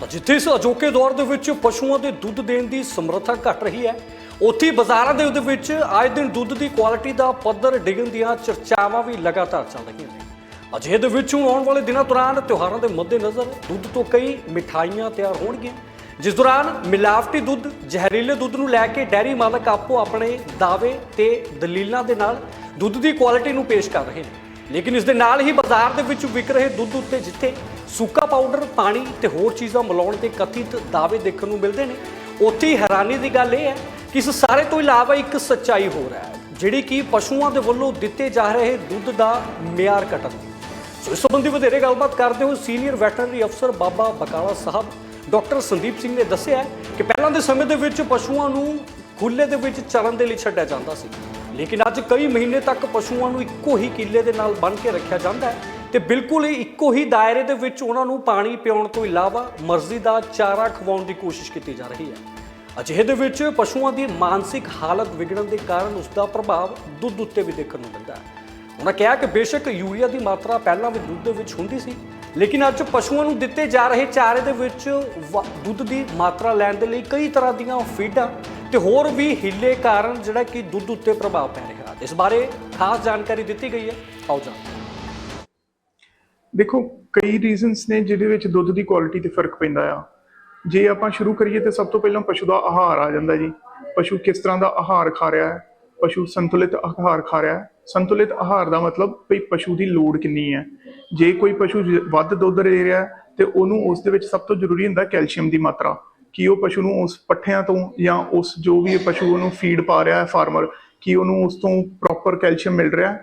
ਤਾਂ ਜਿੱਥੇ ਇਸ ਅਜੋਕੇ ਦੌਰ ਦੇ ਵਿੱਚ ਪਸ਼ੂਆਂ ਦੇ ਦੁੱਧ ਦੇਣ ਦੀ ਸਮਰੱਥਾ ਘਟ ਰਹੀ ਹੈ, ਉੱਥੇ ਬਾਜ਼ਾਰਾਂ ਦੇ ਉਹਦੇ ਵਿੱਚ ਆਏ ਦਿਨ ਦੁੱਧ ਦੀ ਕੁਆਲਿਟੀ ਦਾ ਪੱਧਰ ਡਿੱਗਣ ਦੀਆਂ ਚਰਚਾਵਾਂ ਵੀ ਲਗਾਤਾਰ ਚੱਲ ਰਹੀਆਂ ਨੇ। ਅਜਿਹੇ ਦੇ ਵਿੱਚ ਹੁਣ ਆਉਣ ਵਾਲੇ ਦਿਨਾਂ ਦੌਰਾਨ ਤਿਉਹਾਰਾਂ ਦੇ ਮੱਦੇਨਜ਼ਰ ਦੁੱਧ ਤੋਂ ਕਈ ਮਿਠਾਈਆਂ ਤਿਆਰ ਹੋਣਗੀਆਂ। ਜਿਸ ਦੌਰਾਨ ਮਿਲਾਵਟੀ ਦੁੱਧ, ਜ਼ਹਿਰੀਲੇ ਦੁੱਧ ਨੂੰ ਲੈ ਕੇ ਡੈਰੀ ਮਾਲਕ ਆਪੋ ਆਪਣੇ ਦਾਅਵੇ ਤੇ ਦਲੀਲਾਂ ਦੇ ਨਾਲ ਦੁੱਧ ਦੀ ਕੁਆਲਿਟੀ ਨੂੰ ਪੇਸ਼ ਕਰ ਰਹੇ ਨੇ। ਲੇਕਿਨ ਇਸ ਦੇ ਨਾਲ ਹੀ ਬਾਜ਼ਾਰ ਦੇ ਵਿੱਚ ਵਿਕ ਰਹੇ ਦੁੱਧ ਉੱਤੇ ਜਿੱਥੇ ਸੁੱਕਾ ਪਾਊਡਰ, ਪਾਣੀ ਤੇ ਹੋਰ ਚੀਜ਼ਾਂ ਮਿਲਾਉਣ ਦੇ ਕਥਿਤ ਦਾਅਵੇ ਦੇਖਣ ਨੂੰ ਮਿਲਦੇ ਨੇ। ਉੱਥੇ ਹੈਰਾਨੀ ਦੀ ਗੱਲ ਇਹ ਹੈ ਕਿ ਇਸ ਸਾਰੇ ਤੋਂ ਇਲਾਵਾ ਇੱਕ ਸੱਚਾਈ ਹੋਰ ਹੈ, ਜਿਹੜੀ ਕਿ ਪਸ਼ੂਆਂ ਦੇ ਵੱਲੋਂ ਦਿੱਤੇ ਜਾ ਰਹੇ ਦੁੱਧ ਦਾ ਮਿਆਰ ਘਟਣ ਦੀ। ਸੋ ਇਸ ਸੰਬੰਧੀ ਵਧੇਰੇ ਗੱਲਬਾਤ ਕਰਦੇ ਹੋਏ ਸੀਨੀਅਰ ਵੈਟਰਨਰੀ ਅਫਸਰ ਬਾਬਾ ਬਕਾਲਾ ਸਾਹਿਬ, ਡਾਕਟਰ ਸੰਦੀਪ ਸਿੰਘ ਨੇ ਦੱਸਿਆ ਕਿ ਪਹਿਲਾਂ ਦੇ ਸਮੇਂ ਦੇ ਵਿੱਚ ਪਸ਼ੂਆਂ ਨੂੰ ਖੁੱਲੇ ਦੇ ਵਿੱਚ ਚਰਨ ਦੇ ਲਈ ਛੱਡਿਆ ਜਾਂਦਾ ਸੀ। ਲੇਕਿਨ ਅੱਜ ਕਈ ਮਹੀਨੇ ਤੱਕ ਪਸ਼ੂਆਂ ਨੂੰ ਇੱਕੋ ਹੀ ਕਿੱਲੇ ਦੇ ਨਾਲ ਬੰਨ੍ਹ ਕੇ ਰੱਖਿਆ ਜਾਂਦਾ ਹੈ। ਤੇ ਬਿਲਕੁਲ ਹੀ ਇੱਕੋ ਹੀ ਦਾਇਰੇ ਦੇ ਵਿੱਚ ਉਹਨਾਂ ਨੂੰ ਪਾਣੀ ਪਿਆਉਣ ਤੋਂ ਇਲਾਵਾ ਮਰਜ਼ੀ ਦਾ ਚਾਰਾ ਖਵਾਉਣ ਦੀ ਕੋਸ਼ਿਸ਼ ਕੀਤੀ ਜਾ ਰਹੀ ਹੈ। ਅਜਿਹੇ ਦੇ ਵਿੱਚ ਪਸ਼ੂਆਂ ਦੀ ਮਾਨਸਿਕ ਹਾਲਤ ਵਿਗੜਨ ਦੇ ਕਾਰਨ ਉਸ ਦਾ ਪ੍ਰਭਾਵ ਦੁੱਧ ਉੱਤੇ ਵੀ ਦੇਖਣ ਨੂੰ ਮਿਲਦਾ ਹੈ। ਉਹਨਾਂ ਕਿਹਾ ਕਿ ਬੇਸ਼ੱਕ ਯੂਰੀਆ ਦੀ ਮਾਤਰਾ ਪਹਿਲਾਂ ਵੀ ਦੁੱਧ ਦੇ ਵਿੱਚ ਹੁੰਦੀ ਸੀ, ਲੇਕਿਨ ਅੱਜ ਪਸ਼ੂਆਂ ਨੂੰ ਦਿੱਤੇ ਜਾ ਰਹੇ ਚਾਰੇ ਦੇ ਵਿੱਚ ਵ- ਦੁੱਧ ਦੀ ਮਾਤਰਾ ਲੈਣ ਦੇ ਲਈ ਕਈ ਤਰ੍ਹਾਂ ਦੀਆਂ ਫੀਡਾਂ ਤੇ ਹੋਰ ਵੀ ਹਿੱਲੇ ਕਾਰਨ ਜਿਹੜਾ ਕਿ ਦੁੱਧ ਉੱਤੇ ਪ੍ਰਭਾਵ ਪੈ ਰਿਹਾ ਇਸ ਬਾਰੇ ਖਾਸ ਜਾਣਕਾਰੀ ਦਿੱਤੀ ਗਈ ਹੈ। ਆਓ ਜਾਣਦੇ ਦੇਖੋ ਕਈ ਰੀਜ਼ਨਸ ਨੇ ਜਿਹਦੇ ਵਿੱਚ ਦੁੱਧ ਦੀ ਕੁਆਲਿਟੀ ਤੇ ਫ਼ਰਕ ਪੈਂਦਾ ਆ। ਜੇ ਆਪਾਂ ਸ਼ੁਰੂ ਕਰੀਏ ਤੇ ਸਭ ਤੋਂ ਪਹਿਲਾਂ ਪਸ਼ੂ ਦਾ ਆਹਾਰ ਆ ਜਾਂਦਾ ਜੀ। ਪਸ਼ੂ ਕਿਸ ਤਰ੍ਹਾਂ ਦਾ ਆਹਾਰ ਖਾ ਰਿਹਾ ਹੈ? ਪਸ਼ੂ ਸੰਤੁਲਿਤ ਆਹਾਰ ਖਾ ਰਿਹਾ ਹੈ। ਸੰਤੁਲਿਤ ਆਹਾਰ ਦਾ ਮਤਲਬ ਵੀ ਪਸ਼ੂ ਦੀ ਲੋੜ ਕਿੰਨੀ ਹੈ? ਜੇ ਕੋਈ ਪਸ਼ੂ ਵੱਧ ਦੁੱਧ ਦੇ ਰਿਹਾ ਹੈ, ਤੇ ਉਹਨੂੰ ਉਸ ਦੇ ਵਿੱਚ ਸਭ ਤੋਂ ਜ਼ਰੂਰੀ ਹੁੰਦਾ ਕੈਲਸ਼ੀਅਮ ਦੀ ਮਾਤਰਾ। ਕਿ ਉਹ ਪਸ਼ੂ ਨੂੰ ਉਸ ਪੱਠਿਆਂ ਤੋਂ ਜਾਂ ਉਸ ਜੋ ਵੀ ਪਸ਼ੂ ਉਹਨੂੰ ਫੀਡ ਪਾ ਰਿਹਾ ਹੈ ਫਾਰਮਰ ਕਿ ਉਹਨੂੰ ਉਸ ਤੋਂ ਪ੍ਰੋਪਰ ਕੈਲਸ਼ੀਅਮ ਮਿਲ ਰਿਹਾ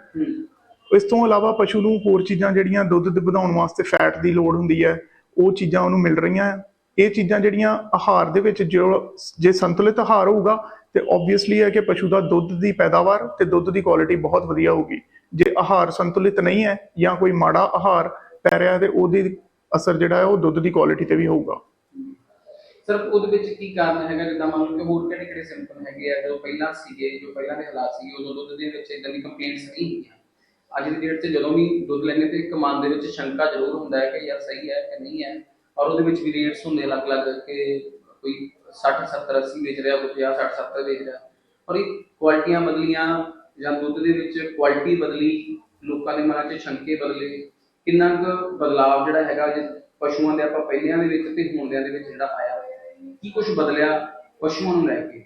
ਇਸ ਤੋਂ ਇਲਾਵਾ ਪਸ਼ੂ ਨੂੰ ਹੋਰ ਚੀਜ਼ਾਂ ਜਿਹੜੀਆਂ ਦੁੱਧ ਦੇ ਵਧਾਉਣ ਵਾਸਤੇ ਫੈਟ ਦੀ ਲੋੜ ਹੁੰਦੀ ਹੈ, ਉਹ ਚੀਜ਼ਾਂ ਉਹਨੂੰ ਮਿਲ ਰਹੀਆਂ ਹੈ ਇਹ ਚੀਜ਼ਾਂ ਜਿਹੜੀਆਂ ਆਹਾਰ ਦੇ ਵਿੱਚ ਜੋ ਜੇ ਸੰਤੁਲਿਤ ਆਹਾਰ ਹੋਊਗਾ, ਤੇ ਆਬਵੀਅਸਲੀ ਹੈ ਕਿ ਪਸ਼ੂ ਦਾ ਦੁੱਧ ਦੀ ਪੈਦਾਵਾਰ ਤੇ ਦੁੱਧ ਦੀ ਕੁਆਲਿਟੀ ਬਹੁਤ ਵਧੀਆ ਹੋਊਗੀ। ਜੇ ਆਹਾਰ ਸੰਤੁਲਿਤ ਨਹੀਂ ਹੈ ਜਾਂ ਕੋਈ ਮਾੜਾ ਆਹਾਰ ਪੈ ਰਿਹਾ ਤੇ ਉਹਦੀ ਅਸਰ ਜਿਹੜਾ ਹੈ ਉਹ ਦੁੱਧ ਦੀ ਕੁਆਲਿਟੀ ਤੇ ਵੀ ਹੋਊਗਾ। ਸਰ ਉਹਦੇ ਵਿੱਚ ਕੀ ਕਾਰਨ ਹੈਗਾ? ਜਿੱਦਾਂ ਮੰਨ ਲਓ ਕਿ ਹੋਰ ਕਿਹੜੇ ਕਿਹੜੇ ਸਿੰਪਟਮ ਹੈਗੇ ਆ? ਜੋ ਪਹਿਲਾਂ ਸੀਗੇ, ਜੋ ਪਹਿਲਾਂ ਦੇ ਹਾਲਾਤ ਸੀਗੇ, ਉਦੋਂ ਦੁੱਧ ਦੇ ਵਿੱਚ ਇਦਾਂ ਦੀ ਕੰਪਲੇਂਟਸ ਨਹੀਂ ਹੁੰਦੀਆਂ। ਅੱਜ ਦੀ ਡੇਟ 'ਚ ਜਦੋਂ ਵੀ ਦੁੱਧ ਲੈਂਦੇ ਤੇ ਇੱਕ ਮਨ ਦੇ ਵਿੱਚ ਸ਼ੰਕਾ ਜ਼ਰੂਰ ਹੁੰਦਾ ਹੈ ਕਿ ਯਾਰ ਸਹੀ ਹੈ ਕਿ ਨਹੀਂ ਹੈ। ਔਰ ਉਹਦੇ ਵਿੱਚ ਵੀ ਰੇਟਸ ਹੁੰਦੇ ਅਲੱਗ-ਅਲੱਗ ਕਿ ਕੋਈ 60 70 80 ਵੇਚ ਰਿਹਾ, ਕੋਈ 50 60 70 ਵੇਚ ਰਿਹਾ। ਔਰ ਇਹ ਕੁਆਲਿਟੀਆਂ ਬਦਲੀਆਂ ਜਾਂ ਦੁੱਧ ਦੇ ਵਿੱਚ ਕੁਆਲਿਟੀ ਬਦਲੀ, ਲੋਕਾਂ ਦੇ ਮਨਾਂ 'ਚ ਸ਼ੰਕੇ ਬਦਲੇ, ਕਿੰਨਾ ਕੁ ਬਦਲਾਵ ਜਿਹੜਾ ਹੈਗਾ ਜੇ ਪਸ਼ੂਆਂ ਦੇ ਆਪਾਂ ਪਹਿਲਿਆਂ ਦੇ ਵਿੱਚ ਤੇ ਹੁੰਦਿਆਂ ਦੇ ਵਿੱਚ ਜਿਹੜਾ ਆਇਆ, ਕੀ ਕੁਝ ਬਦਲਿਆ ਪਸ਼ੂਆਂ ਨੂੰ ਲੈ ਕੇ?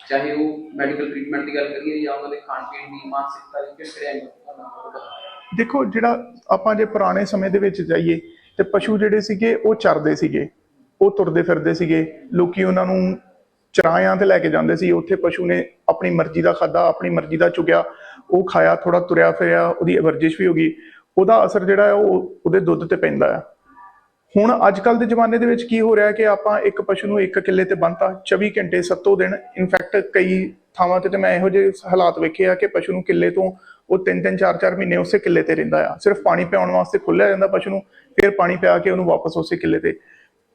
ਚਾਹੇ ਉਹ ਮੈਡੀਕਲ ਟ੍ਰੀਟਮੈਂਟ ਦੀ ਗੱਲ ਕਰੀਏ ਜਾਂ ਉਹਨਾਂ ਦੇ ਖਾਣ ਪੀਣ ਦੀ ਮਾਨਸਿਕਤਾ ਦੀ ਕਿਸ ਤਰ੍ਹਾਂ ਦੀ ਦੇਖੋ, ਜਿਹੜਾ ਆਪਾਂ ਜੇ ਪੁਰਾਣੇ ਸਮੇਂ ਦੇ ਵਿੱਚ ਜਾਈਏ ਤੇ ਪਸ਼ੂ ਜਿਹੜੇ ਸੀਗੇ, ਉਹ ਚਰਦੇ ਸੀਗੇ, ਉਹ ਤੁਰਦੇ ਫਿਰਦੇ ਸੀਗੇ, ਲੋਕੀ ਉਹਨਾਂ ਨੂੰ ਚਰਾਇਆਂ ਤੇ ਲੈ ਕੇ ਜਾਂਦੇ ਸੀ, ਉੱਥੇ ਪਸ਼ੂ ਨੇ ਆਪਣੀ ਮਰਜ਼ੀ ਦਾ ਖਾਦਾ ਆਪਣੀ ਮਰਜ਼ੀ ਦਾ ਚੁਗਿਆ, ਉਹ ਖਾਇਆ ਥੋੜਾ ਤੁਰਿਆ ਫਿਰਿਆ, ਉਹਦੀ ਵਰਜਿਸ਼ ਵੀ ਹੋ ਗਈ, ਉਹਦਾ ਅਸਰ ਜਿਹੜਾ ਉਹ ਉਹਦੇ ਦੁੱਧ ਤੇ ਪੈਂਦਾ ਹੈ। ਹੁਣ ਅੱਜ ਕੱਲ ਦੇ ਜ਼ਮਾਨੇ ਦੇ ਵਿੱਚ ਕੀ ਹੋ ਰਿਹਾ ਕਿ ਆਪਾਂ ਇੱਕ ਪਸ਼ੂ ਨੂੰ ਇੱਕ ਕਿੱਲੇ ਤੇ ਬੰਨਤਾ 24 ਘੰਟੇ ਸੱਤੋ ਦਿਨ ਇਨਫੈਕਟ ਕਈ ਥਾਵਾਂ ਤੇ ਤੇ ਮੈਂ ਇਹੋ ਜਿਹੇ ਹਾਲਾਤ ਵੇਖੇ ਆ ਕਿ ਪਸ਼ੂ ਨੂੰ ਕਿੱਲੇ ਤੋਂ ਉਹ ਤਿੰਨ ਤਿੰਨ ਚਾਰ ਚਾਰ ਮਹੀਨੇ ਉਸੇ ਕਿੱਲੇ ਤੇ ਰਹਿੰਦਾ ਆ। ਸਿਰਫ ਪਾਣੀ ਪਿਆਉਣ ਵਾਸਤੇ ਖੁੱਲਿਆ ਜਾਂਦਾ ਪਸ਼ੂ ਨੂੰ, ਫਿਰ ਪਾਣੀ ਪਿਆ ਕੇ ਉਹਨੂੰ ਵਾਪਸ ਉਸੇ ਕਿੱਲੇ ਤੇ।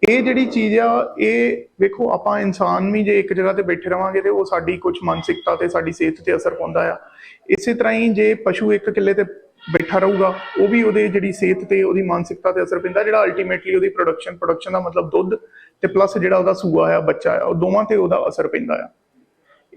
ਇਹ ਜਿਹੜੀ ਚੀਜ਼ ਆ, ਇਹ ਵੇਖੋ, ਆਪਾਂ ਇਨਸਾਨ ਵੀ ਜੇ ਇੱਕ ਜਗ੍ਹਾ ਤੇ ਬੈਠੇ ਰਵਾਂਗੇ ਤੇ ਉਹ ਸਾਡੀ ਕੁਝ ਮਾਨਸਿਕਤਾ ਤੇ ਸਾਡੀ ਸਿਹਤ ਤੇ ਅਸਰ ਪਾਉਂਦਾ ਆ। ਇਸੇ ਤਰ੍ਹਾਂ ਹੀ ਜੇ ਪਸ਼ੂ ਇੱਕ ਕਿੱਲੇ ਤੇ ਬੈਠਾ ਰਹੂਗਾ, ਉਹ ਵੀ ਉਹਦੇ ਜਿਹੜੀ ਸਿਹਤ ਤੇ ਉਹਦੀ ਮਾਨਸਿਕਤਾ ਤੇ ਅਸਰ ਪੈਂਦਾ, ਜਿਹੜਾ ਅਲਟੀਮੇਟਲੀ ਉਹਦੀ ਪ੍ਰੋਡਕਸ਼ਨ ਪ੍ਰੋਡਕਸ਼ਨ ਦਾ ਮਤਲਬ ਦੁੱਧ ਤੇ ਪਲੱਸ ਜਿਹੜਾ ਉਹਦਾ ਸੂਆ ਆ, ਬੱਚਾ ਆ, ਉਹ ਦੋਵਾਂ ਤੇ ਉਹਦਾ ਅਸਰ ਪੈਂਦਾ ਆ।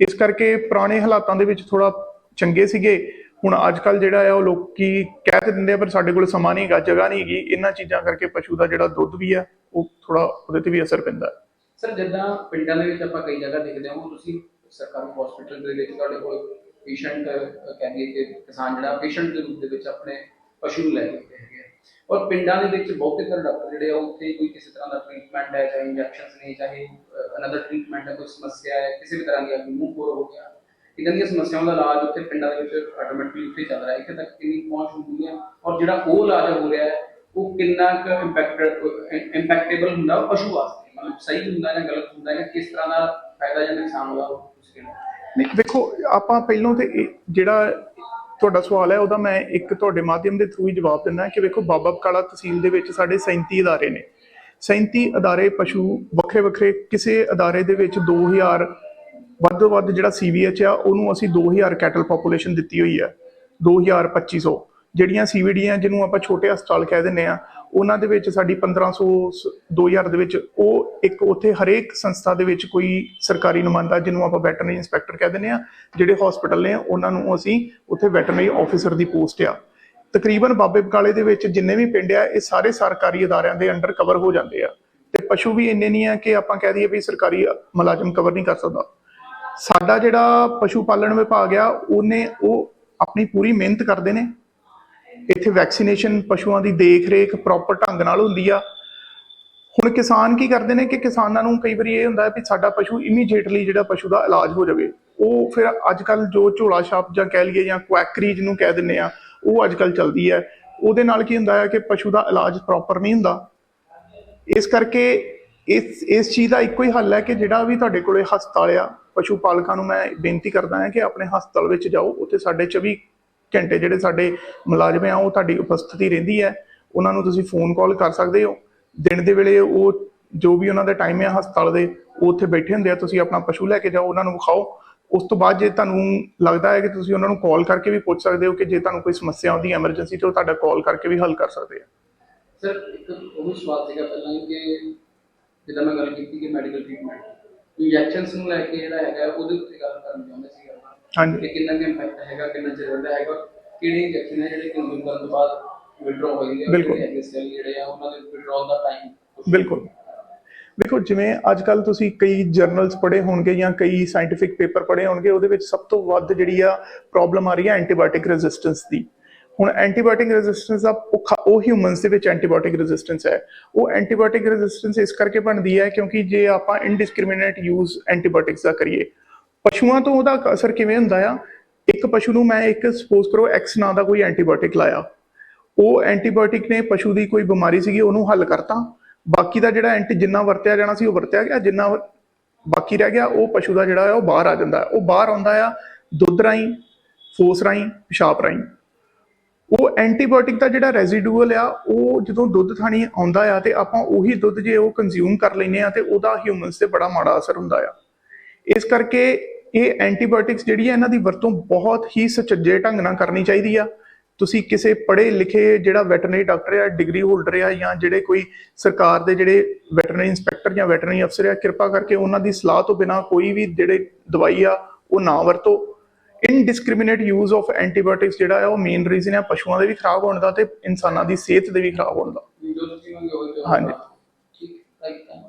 ਇਸ ਕਰਕੇ ਪੁਰਾਣੇ ਹਾਲਾਤਾਂ ਦੇ ਵਿੱਚ ਥੋੜਾ ਚੰਗੇ ਸੀਗੇ, ਹੁਣ ਅੱਜ ਕੱਲ ਜਿਹੜਾ ਆ ਉਹ ਲੋਕੀ ਕਹਿ ਤੇ ਦਿੰਦੇ ਆ, ਪਰ ਸਾਡੇ ਕੋਲ ਸਮਾਂ ਨਹੀਂਗਾ ਜਗ੍ਹਾ ਨਹੀਂ ਹੈਗੀ ਇਹਨਾਂ ਚੀਜ਼ਾਂ ਕਰਕੇ ਪਸ਼ੂ ਦਾ ਜਿਹੜਾ ਦੁੱਧ ਵੀ ਆ, ਉਹ ਥੋੜਾ ਉਹਦੇ ਤੇ ਵੀ ਅਸਰ ਪੈਂਦਾ। ਹੈ ਸਰ ਜਿੱਦਾਂ ਪਿੰਡਾਂ ਦੇ ਵਿੱਚ ਆਪਾਂ ਕਈ ਜਗ੍ਹਾ ਦੇਖਦੇ ਹਾਂ ਤੁਸੀਂ ਸਰਕਾਰੀ ਹਸਪੀਟਲ ਦੇ ਵਿੱਚ ਤੁਹਾਡੇ ਕੋਲ ਪੇਸ਼ੈਂਟ ਕਹਿੰਦੇ ਕਿ ਕਿਸਾਨ ਜਿਹੜਾ ਪੇਸ਼ੈਂਟ ਦੇ ਰੂਪ ਦੇ ਵਿੱਚ ਆਪਣੇ ਪਸ਼ੂ ਲੈ ਕੇ ਹੈਗੇ ਔਰ ਪਿੰਡਾਂ ਦੇ ਵਿੱਚ ਬਹੁਤੇ ਤਰ੍ਹਾਂ ਡਾਕਟਰ ਜਿਹੜੇ ਆ, ਉੱਥੇ ਕੋਈ ਕਿਸੇ ਤਰ੍ਹਾਂ ਦਾ ਟ੍ਰੀਟਮੈਂਟ ਹੈ, ਚਾਹੇ ਇੰਜੈਕਸ਼ਨਸ ਨੇ, ਚਾਹੇ ਅਨਦਰ ਟ੍ਰੀਟਮੈਂਟ ਹੈ, ਕੋਈ ਸਮੱਸਿਆ ਹੈ, ਕਿਸੇ ਵੀ ਤਰ੍ਹਾਂ ਦੀ ਆਪਣੀ ਮੂੰਹ ਖੋਰ ਹੋ ਗਿਆ, ਇਦਾਂ ਦੀਆਂ ਸਮੱਸਿਆਵਾਂ ਦਾ ਇਲਾਜ ਉੱਥੇ ਪਿੰਡਾਂ ਦੇ ਵਿੱਚ ਆਟੋਮੈਟਿਕਲੀ ਉੱਥੇ ਚੱਲ ਰਿਹਾ ਹੈ। ਇੱਥੇ ਤੱਕ ਕਿੰਨੀ ਪਹੁੰਚ ਹੁੰਦੀ ਹੈ ਔਰ ਜਿਹੜਾ ਉਹ ਇਲਾਜ ਹੋ ਰਿਹਾ ਹੈ, ਉਹ ਕਿੰਨਾ ਕੁ ਇੰਪੈਕਟ ਇੰਪੈਕਟੇਬਲ ਹੁੰਦਾ ਪਸ਼ੂ ਵਾਸਤੇ, ਮਤਲਬ ਸਹੀ ਹੁੰਦਾ ਜਾਂ ਗਲਤ ਹੁੰਦਾ ਜਾਂ ਕਿਸ ਤਰ੍ਹਾਂ ਦਾ ਫਾਇਦਾ ਜਾਂ ਨੁਕਸਾਨ ਹੋਗਾ ਤੁਸੀਂ ਕਿਹੜਾ ਨਹੀਂ, ਵੇਖੋ, ਆਪਾਂ ਪਹਿਲਾਂ ਤੇ ਇਹ ਜਿਹੜਾ ਤੁਹਾਡਾ ਸਵਾਲ ਹੈ, ਉਹਦਾ ਮੈਂ ਇੱਕ ਤੁਹਾਡੇ ਮਾਧਿਅਮ ਦੇ ਥਰੂ ਹੀ ਜਵਾਬ ਦਿੰਦਾ ਕਿ ਵੇਖੋ, ਬਾਬਾ ਬਕਾਲਾ ਤਹਿਸੀਲ ਦੇ ਵਿੱਚ ਸਾਡੇ 37 ਅਦਾਰੇ ਨੇ। 37 ਅਦਾਰੇ ਪਸ਼ੂ ਵੱਖਰੇ ਵੱਖਰੇ, ਕਿਸੇ ਅਦਾਰੇ ਦੇ ਵਿੱਚ 2000 ਵੱਧ ਤੋਂ ਵੱਧ ਜਿਹੜਾ ਸੀਵੀਐਚ ਆ, ਉਹਨੂੰ ਅਸੀਂ 2000 ਕੈਟਲ ਪੋਪੂਲੇਸ਼ਨ ਦਿੱਤੀ ਹੋਈ ਹੈ 2000 2500 ਜਿਹੜੀਆਂ ਸੀਵੀਡੀਆਂ ਜਿਹਨੂੰ ਆਪਾਂ ਛੋਟੇ ਹਸਪਤਾਲ ਕਹਿ ਦਿੰਦੇ ਆ ਉਹਨਾਂ ਦੇ ਵਿੱਚ ਸਾਡੀ 1500 ਸ- 2000 ਦੇ ਵਿੱਚ ਉਹ ਇੱਕ ਉੱਥੇ ਹਰੇਕ ਸੰਸਥਾ ਦੇ ਵਿੱਚ ਕੋਈ ਸਰਕਾਰੀ ਨੁਮਾਇੰਦਾ ਜਿਹਨੂੰ ਆਪਾਂ ਵੈਟਰਨਰੀ ਇੰਸਪੈਕਟਰ ਕਹਿ ਦਿੰਦੇ ਆ ਜਿਹੜੇ ਹਸਪੀਟਲ ਨੇ, ਉਹਨਾਂ ਨੂੰ ਅਸੀਂ ਉੱਥੇ ਵੈਟਰਨਰੀ ਆਫੀਸਰ ਦੀ ਪੋਸਟ ਆ। ਤਕਰੀਬਨ ਬਾਬੇ ਬਕਾਲੇ ਦੇ ਵਿੱਚ ਜਿੰਨੇ ਵੀ ਪਿੰਡ ਆ, ਇਹ ਸਾਰੇ ਸਰਕਾਰੀ ਅਦਾਰਿਆਂ ਦੇ ਅੰਡਰ ਕਵਰ ਹੋ ਜਾਂਦੇ ਆ। ਤੇ ਪਸ਼ੂ ਵੀ ਇੰਨੇ ਨਹੀਂ ਆ ਕਿ ਆਪਾਂ ਕਹਿ ਦਈਏ ਵੀ ਸਰਕਾਰੀ ਮੁਲਾਜ਼ਮ ਕਵਰ ਨਹੀਂ ਕਰ ਸਕਦਾ। ਸਾਡਾ ਜਿਹੜਾ ਪਸ਼ੂ ਪਾਲਣ ਵਿਭਾਗ ਆ, ਉਹਨੇ ਉਹ ਆਪਣੀ ਪੂਰੀ ਮਿਹਨਤ ਕਰਦੇ ਨੇ। ਇੱਥੇ ਵੈਕਸੀਨੇਸ਼ਨ ਪਸ਼ੂਆਂ ਦੀ ਦੇਖ-ਰੇਖ ਪ੍ਰੋਪਰ ਢੰਗ ਨਾਲ ਹੁੰਦੀ ਆ। ਹੁਣ ਕਿਸਾਨ ਕੀ ਕਰਦੇ ਨੇ ਕਿ ਕਿਸਾਨਾਂ ਨੂੰ ਕਈ ਵਾਰੀ ਇਹ ਹੁੰਦਾ ਵੀ ਸਾਡਾ ਪਸ਼ੂ ਇਮੀਡੀਏਟਲੀ ਜਿਹੜਾ ਪਸ਼ੂ ਦਾ ਇਲਾਜ ਹੋ ਜਾਵੇ। ਉਹ ਫਿਰ ਅੱਜ ਕੱਲ ਜੋ ਝੋਲਾ ਛਾਪ ਜਾਂ ਕਹਿ ਲਈਏ ਜਾਂ ਕੁਐਕਰੀ ਜਿਹਨੂੰ ਕਹਿ ਦਿੰਦੇ ਆ, ਉਹ ਅੱਜ ਕੱਲ ਚੱਲਦੀ ਹੈ ਉਹਦੇ ਨਾਲ ਕੀ ਹੁੰਦਾ ਹੈ ਕਿ ਪਸ਼ੂ ਦਾ ਇਲਾਜ ਪ੍ਰੋਪਰ ਨਹੀਂ ਹੁੰਦਾ। ਇਸ ਕਰਕੇ ਇਸ ਇਸ ਚੀਜ਼ ਦਾ ਇੱਕੋ ਹੀ ਹੱਲ ਹੈ ਕਿ ਜਿਹੜਾ ਵੀ ਤੁਹਾਡੇ ਕੋਲੇ ਹਸਪਤਾਲ ਆ, ਪਸ਼ੂ ਪਾਲਕਾਂ ਨੂੰ ਮੈਂ ਬੇਨਤੀ ਕਰਦਾ ਹਾਂ ਕਿ ਆਪਣੇ ਹਸਪਤਾਲ ਵਿੱਚ ਜਾਓ। ਉੱਥੇ ਸਾਡੇ 24 ਘੰਟੇ ਜਿਹੜੇ ਸਾਡੇ ਮੁਲਾਜ਼ਮ ਆ, ਉਹ ਤੁਹਾਡੀ ਉਪਸਥਿਤੀ ਰਹਿੰਦੀ ਹੈ। ਉਹਨਾਂ ਨੂੰ ਤੁਸੀਂ ਫੋਨ ਕਾਲ ਕਰ ਸਕਦੇ ਹੋ। ਦਿਨ ਦੇ ਵੇਲੇ ਉਹ ਜੋ ਵੀ ਉਹਨਾਂ ਦਾ ਟਾਈਮ ਹੈ ਹਸਪਤਾਲ ਦੇ, ਉਹ ਉੱਥੇ ਬੈਠੇ ਹੁੰਦੇ ਆ। ਤੁਸੀਂ ਆਪਣਾ ਪਸ਼ੂ ਲੈ ਕੇ ਜਾਓ, ਉਹਨਾਂ ਨੂੰ ਵਿਖਾਓ। ਉਸ ਤੋਂ ਬਾਅਦ ਜੇ ਤੁਹਾਨੂੰ ਲੱਗਦਾ ਹੈ ਕਿ ਤੁਸੀਂ ਉਹਨਾਂ ਨੂੰ ਕਾਲ ਕਰਕੇ ਵੀ ਪੁੱਛ ਸਕਦੇ ਹੋ ਕਿ ਜੇ ਤੁਹਾਨੂੰ ਕੋਈ ਸਮੱਸਿਆ ਆਉਂਦੀ ਹੈ ਐਮਰਜੈਂਸੀ ਤੇ ਉਹ ਤੁਹਾਡਾ ਕਾਲ ਕਰਕੇ ਵੀ ਹੱਲ ਕਰ ਸਕਦੇ ਆ। ਸਰ ਇੱਕ ਉਹ ਸਵਾਲ ਸੀਗਾ ਪਹਿਲਾਂ ਕਿ ਜਿੱਦਾਂ ਮੈਂ ਗੱਲ ਕੀਤੀ ਕਿ ਮੈਡੀਕਲ ਟ੍ਰੀਟਮੈਂਟ ਇੰਜੈਕਸ਼ਨਸ ਨੂੰ ਲੈ ਕੇ ਜਿਹੜਾ ਹੈਗਾ, ਉਹਦੇ ਉੱਤੇ ਗੱਲ ਕਰਨ ਚਾਹੁੰਦੇ ਸੀ। ਹਾਂਜੀ। ਕਿ ਕਿੰਨਾ ਕੁ ਇੰਪੈਕਟ ਹੈਗਾ ਕਿੰਨਾ ਚਿਰ ਰਹਿੰਦਾ ਹੈਗਾ ਕਿਹੜੇ ਇੰਜੈਕਸ਼ਨ ਹੈ ਜਿਹੜੇ ਕੰਜ਼ੂਮ ਕਰਨ ਤੋਂ ਬਾਅਦ ਵਿਡਰੋ ਹੋ ਜਾਂਦੇ ਆ ਬਿਲਕੁਲ। ਹੈਗੇ ਸੈੱਲ ਜਿਹੜੇ ਆ ਉਹਨਾਂ ਦੇ ਵਿਡਰੋਲ ਦਾ ਟਾਈਮ ਬਿਲਕੁਲ। ਦੇਖੋ ਜਿਵੇਂ ਅੱਜ ਕੱਲ ਤੁਸੀਂ ਕਈ ਜਰਨਲਸ ਪੜ੍ਹੇ ਹੋਣਗੇ ਜਾਂ ਕਈ ਸਾਇੰਟੀਫਿਕ ਪੇਪਰ ਪੜ੍ਹੇ ਹੋਣਗੇ ਉਹਦੇ ਵਿੱਚ ਸਭ ਤੋਂ ਵੱਧ ਜਿਹੜੀ ਆ ਪ੍ਰੋਬਲਮ ਆ ਰਹੀ ਹੈ ਐਂਟੀਬਾਇਓਟਿਕ ਰੈਜ਼ਿਸਟੈਂਸ ਦੀ। ਹੁਣ ਐਂਟੀਬਾਇਓਟਿਕ ਰੈਜ਼ਿਸਟੈਂਸ ਦਾ ਉਹ ਖਾ- ਉਹ ਹਿਊਮਨਸ ਦੇ ਵਿੱਚ ਐਂਟੀਬਾਇਓਟਿਕ ਰੈਜ਼ਿਸਟੈਂਸ ਹੈ। ਉਹ ਐਂਟੀਬਾਇਓਟਿਕ ਰੈਜ਼ਿਸਟੈਂਸ ਇਸ ਕਰਕੇ ਬਣਦੀ ਹੈ ਕਿਉਂਕਿ ਜੇ ਆਪਾਂ ਇਨਡਿਸਕ੍ਰਿਮੀਨੇਟ ਯੂਜ਼ ਐਂਟੀਬਾਇਓਟਿਕਸ ਦਾ ਕਰੀਏ ਪਸ਼ੂਆਂ ਤੋਂ ਉਹਦਾ ਅਸਰ ਕਿਵੇਂ ਹੁੰਦਾ ਆ? ਇੱਕ ਪਸ਼ੂ ਨੂੰ ਮੈਂ ਇੱਕ ਸਪੋਜ਼ ਕਰੋ ਐਕਸ ਨਾਂ ਦਾ ਕੋਈ ਐਂਟੀਬਾਇਓਟਿਕ ਲਾਇਆ। ਉਹ ਐਂਟੀਬਾਇਓਟਿਕ ਨੇ ਪਸ਼ੂ ਦੀ ਕੋਈ ਬਿਮਾਰੀ ਸੀਗੀ, ਉਹਨੂੰ ਹੱਲ ਕਰਤਾ। ਬਾਕੀ ਦਾ ਜਿਹੜਾ ਐਂਟੀ ਜਿੰਨਾ ਵਰਤਿਆ ਜਾਣਾ ਸੀ ਉਹ ਵਰਤਿਆ ਗਿਆ, ਜਿੰਨਾ ਬਾਕੀ ਰਹਿ ਗਿਆ, ਉਹ ਪਸ਼ੂ ਦਾ ਜਿਹੜਾ ਆ ਉਹ ਬਾਹਰ ਆ ਜਾਂਦਾ। ਉਹ ਬਾਹਰ ਆਉਂਦਾ ਆ ਦੁੱਧ ਰਾਹੀਂ, ਫੋਸ ਰਾਹੀਂ, ਪਿਸ਼ਾਬ ਰਾਹੀਂ। ਉਹ ਐਂਟੀਬਾਇਓਟਿਕ ਦਾ ਜਿਹੜਾ ਰੈਜ਼ੀਡੂਅਲ ਆ, ਉਹ ਜਦੋਂ ਦੁੱਧ ਥਾਣੀ ਆਉਂਦਾ ਆ ਤੇ ਆਪਾਂ ਉਹੀ ਦੁੱਧ ਜੇ ਉਹ ਕੰਜ਼ਿਊਮ ਕਰ ਲੈਨੇ ਆ ਤੇ ਉਹਦਾ ਹਿਊਮਨਸ ਤੇ ਬੜਾ ਮਾੜਾ ਅਸਰ ਹੁੰਦਾ ਆ। ਇਸ ਕਰਕੇ ਇਹ ਐਂਟੀਬਾਇਓਟਿਕਸ ਜਿਹੜੀ ਹੈ ਇਹਨਾਂ ਦੀ ਵਰਤੋਂ ਬਹੁਤ ਹੀ ਸੁਚੱਜੇ ਢੰਗ ਨਾਲ ਕਰਨੀ ਚਾਹੀਦੀ ਆ। ਤੁਸੀਂ ਕਿਸੇ ਪੜ੍ਹੇ ਲਿਖੇ ਜਿਹੜਾ ਵੈਟਰਨਰੀ ਡਾਕਟਰ ਆ ਡਿਗਰੀ ਹੋਲਡਰ ਆ ਜਾਂ ਜਿਹੜੇ ਕੋਈ ਸਰਕਾਰ ਦੇ ਜਿਹੜੇ ਵੈਟਰਨਰੀ ਇੰਸਪੈਕਟਰ ਜਾਂ ਵੈਟਰਨਰੀ ਅਫਸਰ ਆ ਕਿਰਪਾ ਕਰਕੇ ਉਹਨਾਂ ਦੀ ਸਲਾਹ ਤੋਂ ਬਿਨਾ ਕੋਈ ਵੀ ਜਿਹੜੇ ਦਵਾਈ ਆ ਉਹ ਨਾ ਵਰਤੋ। ਇਨਡਿਸਕ੍ਰਿਮੀਨੇਟ ਯੂਜ਼ ਆਫ ਐਂਟੀਬਾਇਓਟਿਕਸ ਜਿਹੜਾ ਹੈ ਉਹ ਮੇਨ ਰੀਜ਼ਨ ਹੈ ਪਸ਼ੂਆਂ ਦੇ ਵੀ ਖਰਾਬ ਹੋਣ ਦਾ ਤੇ ਇਨਸਾਨਾਂ ਦੀ ਸਿਹਤ ਦੇ ਵੀ ਖਰਾਬ ਹੋਣ ਦਾ। ਹਾਂਜੀ। ਠੀਕ ਯੂ